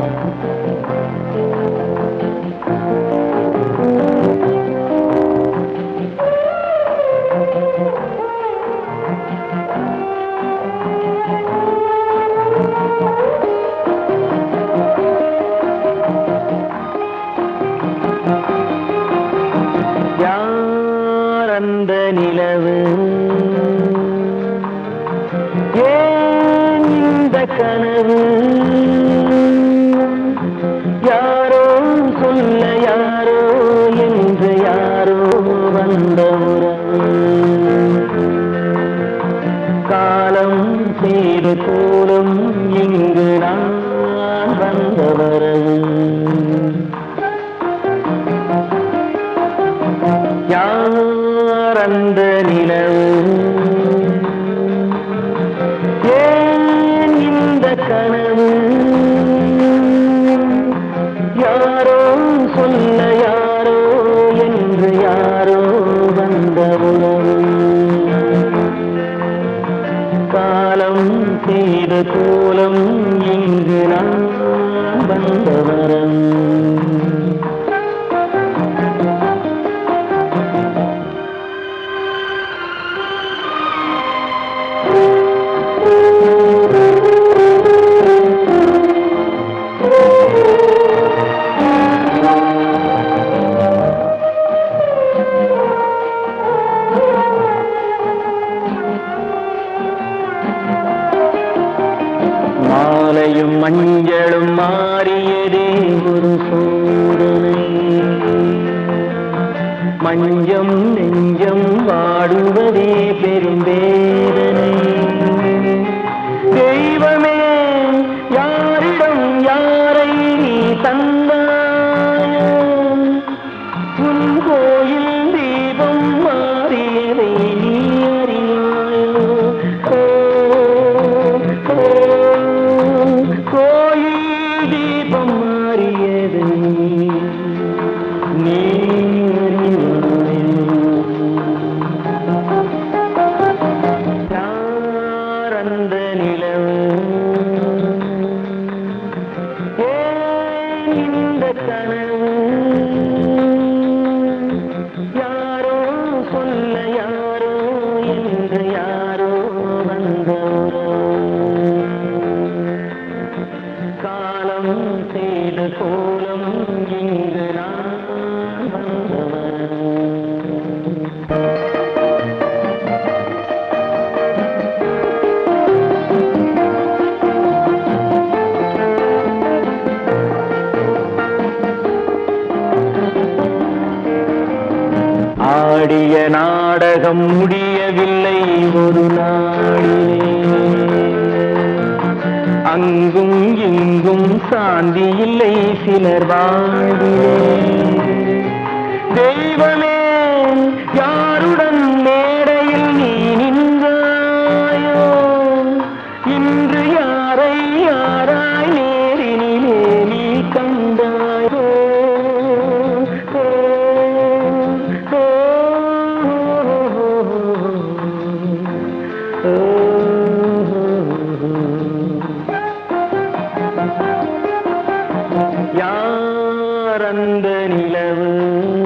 யார் வந்த உறவு காலம் செய்து போலும் இங்கு நான் வந்த வரவு யார் அந்த நிலவு? ஏன் இந்த கனவு கோலம் இங்கு நான் வந்த நாளும் மாறியதே ஒரு சோதனை. மஞ்சம் நெஞ்சம் வாடுவதே பெரும் வேதனை. தெய்வமே யாரிடம் யாரை தன் ஆடிய நாடகம் முடியவில்லை ஒரு நாளிலே. அங்கும் இங்கும் சாந்தி இல்லை சிலர் வாழ்விலே தெய்வமே யார் நிலவு.